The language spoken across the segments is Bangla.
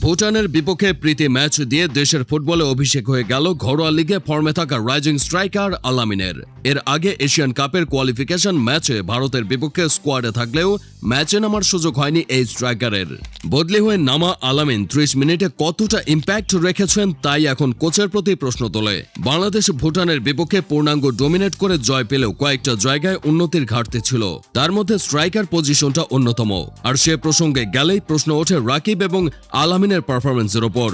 ভুটানের বিপক্ষে প্রীতি ম্যাচ দিয়ে দেশের ফুটবলে অভিষেক হয়ে গেল ঘরোয়া লিগে ফর্মে থাকা রাইজিং স্ট্রাইকার আলামিনের। এর আগে এশিয়ান কাপের কোয়ালিফিকেশন ম্যাচে ভারতের বিপক্ষে স্কোয়াডে থাকলেও ম্যাচে নামার সুযোগ হয়নি এই স্ট্রাইকারের। বদলি হয়ে নামা আলামিন ত্রিশ মিনিটে কতটা ইম্প্যাক্ট রেখেছেন তাই এখন কোচের প্রতি প্রশ্ন তোলে। বাংলাদেশ ভুটানের বিপক্ষে পূর্ণাঙ্গ ডোমিনেট করে জয় পেলেও কয়েকটা জায়গায় উন্নতির ঘাটতি ছিল। তার মধ্যে স্ট্রাইকার পজিশনটা অন্যতম। আর সে প্রসঙ্গে গেলেই প্রশ্ন ওঠে রাকিব এবং আলামিনের পারফরমেন্সের ওপর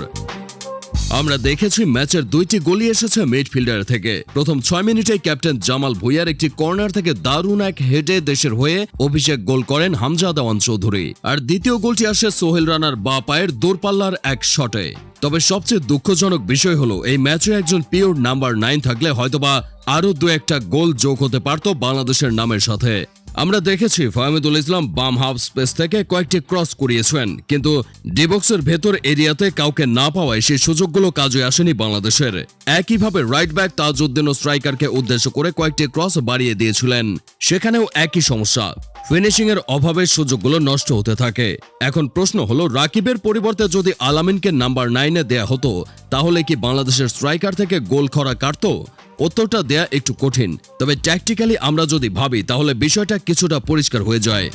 আমরা দেখেছি ম্যাচের দুইটি গোলই এসেছে মিডফিল্ডার থেকে। প্রথম ছয় মিনিটে ক্যাপ্টেন জামাল ভুইয়ার একটি কর্নার থেকে দারুণ এক হেডে দেশের হয়ে অভিষেক গোল করেন হামজা দেওয়ান চৌধুরী। আর দ্বিতীয় গোলটি আসে সোহেল রানার বা পায়ের দূরপাল্লার এক শটে। তবে সবচেয়ে দুঃখজনক বিষয় হলো, এই ম্যাচে একজন পিওর নাম্বার নাইন থাকলে হয়তোবা আরও দু একটা গোল যোগ হতে পারত বাংলাদেশের নামের সাথে। আমরা দেখেছি ফাহমিদুল ইসলাম বাম হাফ স্পেস থেকে কয়েকটি ক্রস করিয়েছেন, কিন্তু ডিবক্সের ভেতর এরিয়াতে কাউকে না পাওয়ায় সেই সুযোগগুলো কাজে আসেনি বাংলাদেশের। একইভাবে রাইট ব্যাক তাজউদ্দিন ও স্ট্রাইকারকে উদ্দেশ্য করে কয়েকটি ক্রস বাড়িয়ে দিয়েছিলেন। সেখানেও একই সমস্যা ফিনিশিং এর অভাবে সুযোগগুলো নষ্ট হতে থাকে। এখন প্রশ্ন হলো, রাকিবের পরিবর্তে যদি আলামিনকে নাম্বার নাইনে দেয়া হতো, তাহলে কি বাংলাদেশের স্ট্রাইকার থেকে গোল খরা কাটতো? উত্তরটা দেয়া একটু কঠিন, তবে ট্যাকটিক্যালি আমরা যদি ভাবি, তাহলে বিষয়টা কিছুটা পরিষ্কার হয়ে যায়।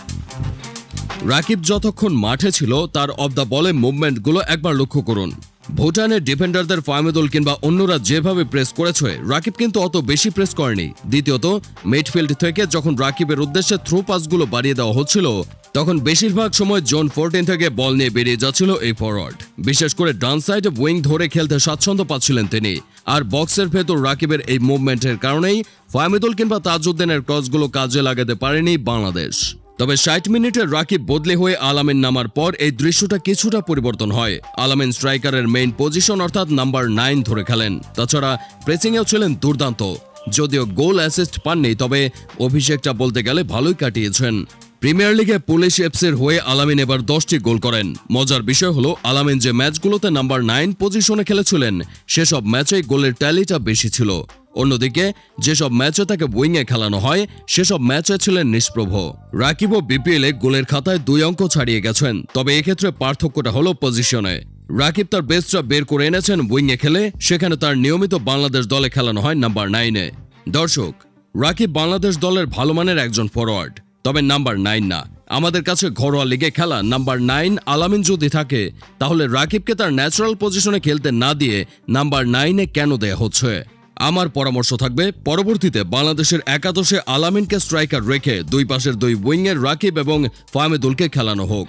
রাকিব যতক্ষণ মাঠে ছিল, তার অব দ্য বলে মুভমেন্টগুলো একবার লক্ষ্য করুন। ভুটানের ডিফেন্ডারদের ফাহমিদুল কিংবা অন্যরা যেভাবে প্রেস করেছে, রাকিব কিন্তু অত বেশি প্রেস করেনি। দ্বিতীয়ত মিডফিল্ড থেকে যখন রাকিবের উদ্দেশ্যে থ্রো পাসগুলো বাড়িয়ে দেওয়া হচ্ছিল, তখন বেশিরভাগ সময় জোন ফোরটিন থেকে বল নিয়ে বেরিয়ে যাচ্ছিল এই ফরওয়ার্ড বিশেষ করে ডান সাইডে উইং ধরে খেলতে স্বাচ্ছন্দ্য পাচ্ছিলেন তিনি। আর বক্সের ভেতর রাকিবের এই মুভমেন্টের কারণেই ফাহমিদুল কিংবা তাজউদ্দিনের ক্রসগুলো কাজে লাগাতে পারেনি বাংলাদেশ। তবে ষাট মিনিটের রাকিব বদলে হয়ে আলামেন নামার পর এই দৃশ্যটা কিছুটা পরিবর্তন হয়। আলামেন স্ট্রাইকারের মেইন পজিশন অর্থাৎ নাম্বার নাইন ধরে খেলেন। তাছাড়া প্রেসিংয়েও ছিলেন দুর্দান্ত। যদিও গোল অ্যাসিস্ট পাননি, তবে অভিষেকটা বলতে গেলে ভালোই কাটিয়েছেন। প্রিমিয়ার লিগে পুলিশ এফসির হয়ে আলামিন এবার দশটি গোল করেন। মজার বিষয় হলো, আলামিন যে ম্যাচগুলোতে নাম্বার নাইন পজিশনে খেলেছিলেন, সেসব ম্যাচেই গোলের ট্যালিটা বেশি ছিল। অন্যদিকে, যেসব ম্যাচে তাকে উইংয়ে খেলানো হয়, সেসব ম্যাচে ছিলেন নিষ্প্রভ। রাকিবও বিপিএলে গোলের খাতায় দুই অঙ্ক ছাড়িয়ে গেছেন, তবে এক্ষেত্রে পার্থক্যটা হলো পজিশনে। রাকিব তার বেস্টটা বের করে এনেছেন উইংয়ে খেলে, সেখানে তার নিয়মিত বাংলাদেশ দলে খেলানো হয় নাম্বার নাইনে। দর্শক, রাকিব বাংলাদেশ দলের ভালো মানের একজন ফরওয়ার্ড তবে নাম্বার নাইন না। আমাদের কাছে ঘরোয়া লিগে খেলা, নাম্বার নাইন আলামিন যদি থাকে, তাহলে রাকিবকে তার ন্যাচারাল পজিশনে খেলতে না দিয়ে নাম্বার নাইনে কেন দেয়া হচ্ছে? আমার পরামর্শ থাকবে, পরবর্তীতে বাংলাদেশের একাদশে আলামিনকে স্ট্রাইকার রেখে দুই পাশের দুই উইংয়ের রাকিব এবং ফাহমেদুলকে খেলানো হোক।